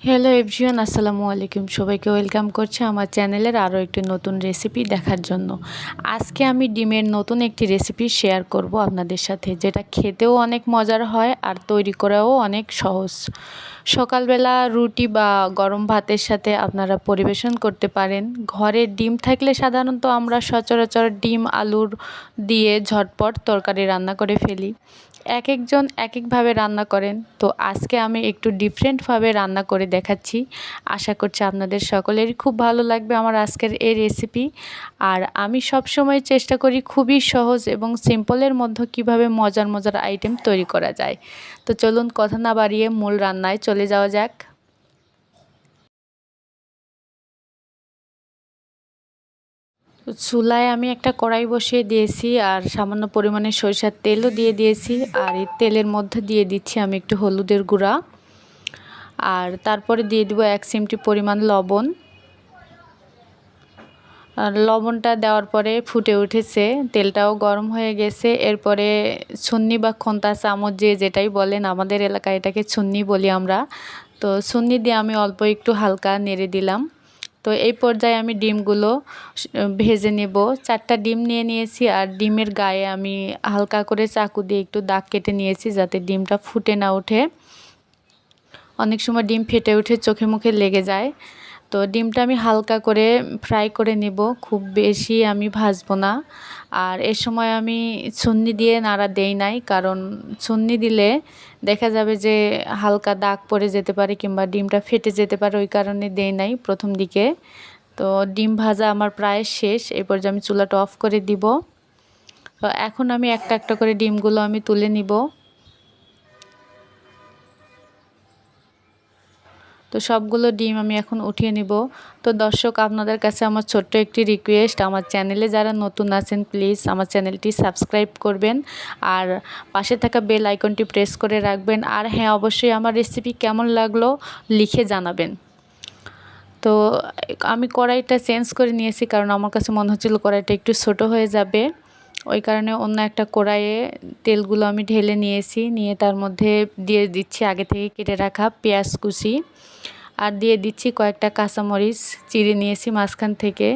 Hello everyone আসসালামু আলাইকুম। সবাইকে ওয়েলকাম করছি আমার চ্যানেলের আরও একটি নতুন রেসিপি দেখার জন্য। আজকে আমি ডিমের নতুন একটি রেসিপি শেয়ার করব আপনাদের সাথে, যেটা খেতেও অনেক মজার হয় আর তৈরি করাও অনেক সহজ। সকালবেলা রুটি বা গরম ভাতের সাথে আপনারা পরিবেশন করতে পারেন। ঘরে ডিম থাকলে সাধারণত আমরা সচরাচর ডিম, আলুর দিয়ে ঝটপট তরকারি রান্না করে ফেলি। এক একজন এক একভাবে রান্না করেন। তো আজকে আমি একটু ডিফারেন্টভাবে রান্না করে দেখাচ্ছি। আশা করছি আপনাদের সকলেরই খুব ভালো লাগবে আমার আজকের এই রেসিপি আর আমি সব সময় চেষ্টা করি খুবই সহজ এবং সিম্পলের মধ্যে কীভাবে মজার মজার আইটেম তৈরি করা যায়। তো চলুন কথা না বাড়িয়ে মূল রান্নায় চলে যাওয়া যাক। চুলায় আমি একটা কড়াই বসিয়ে দিয়েছি আর সামান্য পরিমাণে সরিষার তেলও দিয়ে দিয়েছি। আর এই তেলের মধ্যে দিয়ে দিচ্ছি আমি একটু হলুদের গুঁড়া। আর তারপরে দিয়ে দেবো এক চিমটি পরিমাণ লবণ। লবণটা দেওয়ার পরে ফুটে উঠেছে, তেলটাও গরম হয়ে গেছে। এরপরে ছুন্নি বা খন্তা চামচ যে যেটাই বলেন, আমাদের এলাকায় এটাকে ছুন্নি বলি আমরা। তো ছুন্নি দিয়ে আমি অল্প একটু হালকা নেড়ে দিলাম। তো এই পর্যায়ে আমি ডিমগুলো ভেজে নেব। চারটা ডিম নিয়ে নিয়েছি আর ডিমের গায়ে আমি হালকা করে চাকু দিয়ে একটু দাগ কেটে নিয়েছি যাতে ডিমটা ফুটে না ওঠে। অনেক সময় ডিম ফেটে উঠে চোখে মুখে লেগে যায়। তো ডিমটা আমি হালকা করে ফ্রাই করে নেব, খুব বেশি আমি ভাজবো না। আর এ সময় আমি ছুন্নি দিয়ে নাড়া দেই নাই, কারণ ছুন্নি দিলে দেখা যাবে যে হালকা দাগ পড়ে যেতে পারে কিংবা ডিমটা ফেটে যেতে পারে, ওই কারণে দেই নাই প্রথম দিকে। তো ডিম ভাজা আমার প্রায় শেষ এই পর্যায়ে আমি চুলাটা অফ করে দিব। তো এখন আমি একটা একটা করে ডিমগুলো আমি তুলে নিব। তো সবগুলো ডিম আমি এখন উঠিয়ে নিব। তো দর্শক, আপনাদের কাছে আমার ছোট্ট একটি রিকোয়েস্ট আমার চ্যানেলে যারা নতুন আছেন প্লিজ আমার চ্যানেলটি সাবস্ক্রাইব করবেন আর পাশে থাকা বেল আইকনটি প্রেস করে রাখবেন। আর হ্যাঁ অবশ্যই আমার রেসিপি কেমন লাগল লিখে জানাবেন। তো আমি কড়াইটা চেঞ্জ করে নিয়েছি, কারণ আমার কাছে মনে হচ্ছিল কড়াইটা একটু ছোট হয়ে যাবে। ওই কারণে অন্য একটা কড়াইয়ে তেলগুলো আমি ঢেলে নিয়েছি, নিয়ে তার মধ্যে দিয়ে দিচ্ছি আগে থেকে কেটে রাখা পেঁয়াজ কুচি আর দিয়ে দিচ্ছি কয়েকটা কাঁচামরিচ, চিড়ে নিয়েছি মাঝখান থেকে।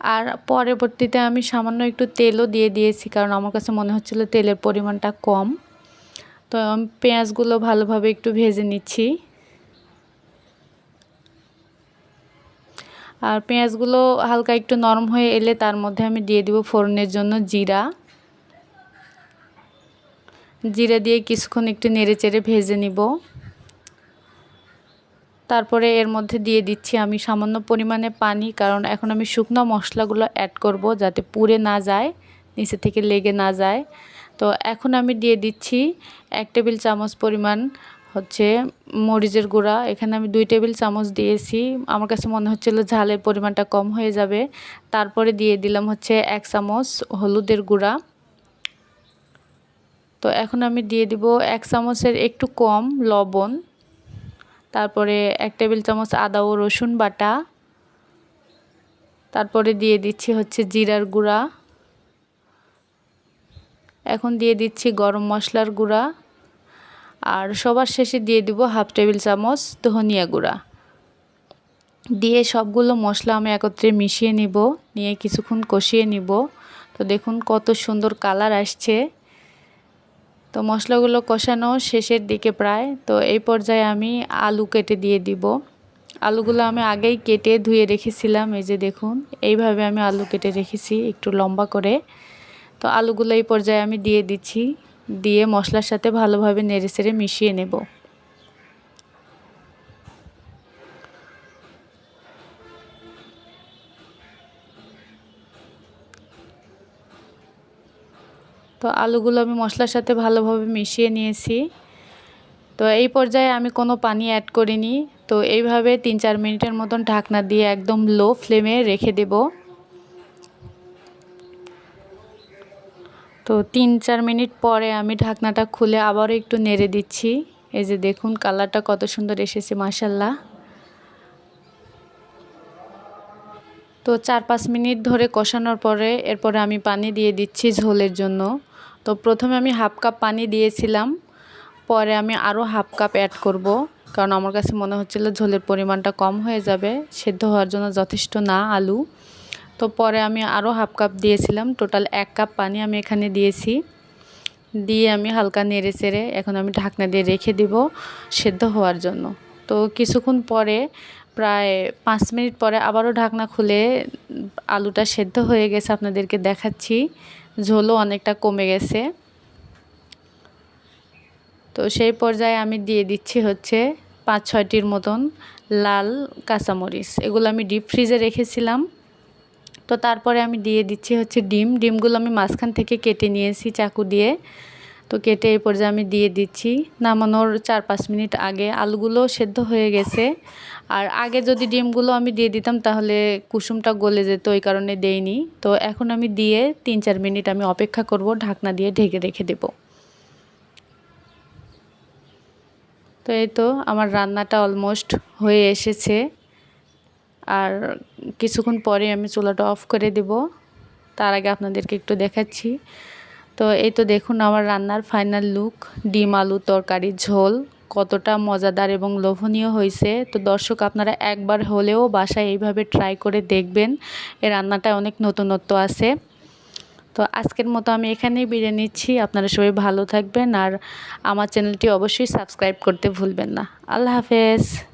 আর পরবর্তীতে আমি সামান্য একটু তেলও দিয়ে দিয়েছি কারণ আমার কাছে মনে হচ্ছিল তেলের পরিমাণটা কম। তো আমি পেঁয়াজগুলো ভালোভাবে একটু ভেজে নিচ্ছি। আর পেঁয়াজগুলো হালকা একটু নরম হয়ে এলে তার মধ্যে আমি দিয়ে দিব ফোড়নের জন্য জিরা। জিরা দিয়ে কিছুক্ষণ একটু নেড়ে চেড়ে ভেজে নিব। তারপরে এর মধ্যে দিয়ে দিচ্ছি আমি সামান্য পরিমাণে পানি, কারণ এখন আমি শুকনো মশলাগুলো অ্যাড করব যাতে পুড়ে না যায়, নিচে থেকে লেগে না যায়। তো এখন আমি দিয়ে দিচ্ছি এক টেবিল চামচ পরিমাণ হচ্ছে মরিচের গুঁড়া। এখানে আমি দুই টেবিল চামচ দিয়েছি। আমার কাছে মনে হচ্ছিল ঝালের পরিমাণটা কম হয়ে যাবে। তারপরে দিয়ে দিলাম হচ্ছে এক চামচ হলুদের গুঁড়া। তো এখন আমি দিয়ে দিব এক চামচের একটু কম লবণ। তারপরে এক টেবিল চামচ আদা ও রসুন বাটা। তারপরে দিয়ে দিচ্ছি হচ্ছে জিরার গুঁড়া। এখন দিয়ে দিচ্ছি গরম মশলার গুঁড়া। আর সবার শেষে দিয়ে দিব হাফ টেবিল চামচ ধনিয়া গুঁড়া। দিয়ে সবগুলো মশলা আমি একত্রে মিশিয়ে নিব, নিয়ে কিছুক্ষণ কষিয়ে নিব। তো দেখুন কত সুন্দর কালার আসছে। তো মশলাগুলো কষানো শেষের দিকে প্রায়। তো এই পর্যায়ে আমি আলু কেটে দিয়ে দিব। আলুগুলো আমি আগেই কেটে ধুয়ে রেখেছিলাম, এই যে দেখুন। এইভাবে আমি আলু কেটে রেখেছি একটু লম্বা করে। তো আলুগুলো এই পর্যায়ে আমি দিয়ে দিচ্ছি। দিয়ে মশলার সাথে ভালোভাবে নেড়ে সেড়ে মিশিয়ে নেব। তো আলুগুলো আমি মশলার সাথে ভালোভাবে মিশিয়ে নিয়েছি। তো এই পর্যায়ে আমি কোনো পানি অ্যাড করিনি। তো এইভাবে তিন চার মিনিটের মতন ঢাকনা দিয়ে একদম লো ফ্লেমে রেখে দেব। তো তিন, চার মিনিট পরে আমি ঢাকনাটা খুলে আবারও একটু নেড়ে দিচ্ছি। এই যে দেখুন, কালারটা কত সুন্দর এসেছে মাসাল্লাহ তো চার, পাঁচ মিনিট ধরে কষানোর পরে এরপরে আমি পানি দিয়ে দিচ্ছি ঝোলের জন্য। তো প্রথমে আমি হাফ কাপ পানি দিয়েছিলাম, পরে আমি আরও হাফ কাপ অ্যাড করব, কারণ আমার কাছে মনে হচ্ছিল ঝোলের পরিমাণটা কম হয়ে যাবে, সেদ্ধ হওয়ার জন্য যথেষ্ট না আলু। তো পরে আমি আরও হাফ কাপ দিয়েছিলাম। টোটাল এক কাপ পানি আমি এখানে দিয়েছি। দিয়ে আমি হালকা নেড়ে চেড়ে এখন আমি ঢাকনা দিয়ে রেখে দিব সেদ্ধ হওয়ার জন্য। তো কিছুক্ষণ পরে, প্রায় পাঁচ মিনিট পরে আবারও ঢাকনা খুলে আলুটা সেদ্ধ হয়ে গেছে আপনাদেরকে দেখাচ্ছি। ঝোলও অনেকটা কমে গেছে। তো সেই পর্যায়ে আমি দিয়ে দিচ্ছি হচ্ছে পাঁচ ছয়টির মতন লাল কাঁচামরিচ। এগুলো আমি ডিপ ফ্রিজে রেখেছিলাম। তো তারপরে আমি দিয়ে দিচ্ছি হচ্ছে ডিম। ডিমগুলো আমি মাঝখান থেকে কেটে নিয়েছি চাকু দিয়ে। তো কেটে এই পর্যায়ে আমি দিয়ে দিচ্ছি। নামানোর চার পাঁচ মিনিট আগে আলুগুলো সেদ্ধ হয়ে গেছে। আর আগে যদি ডিমগুলো আমি দিয়ে দিতাম তাহলে কুসুমটা গলে যেত ওই কারণে দেইনি। তো এখন আমি দিয়ে তিন চার মিনিট আমি অপেক্ষা করব, ঢাকনা দিয়ে ঢেকে রেখে দেব। তো এই তো আমার রান্নাটা অলমোস্ট হয়ে এসেছে। আর কিছুক্ষণ পরে আমি চুলাটা অফ করে দেব। তার আগে আপনাদেরকে একটু দেখাচ্ছি। তো এই তো দেখুন আমার রান্নার ফাইনাল লুক ডিম আলু তরকারি ঝোল, কতটা মজাদার এবং লোভনীয় হয়েছে। তো দর্শক, আপনারা একবার হলেও বাসায় এইভাবে ট্রাই করে দেখবেন। এই রান্নাটা অনেক নতুনত্ব আছে। তো আজকের মতো আমি এখানেই বিরিয়ে নিচ্ছি। আপনারা সবাই ভালো থাকবেন আর আমার চ্যানেলটি অবশ্যই সাবস্ক্রাইব করতে ভুলবেন না। আল্লাহ হাফেজ।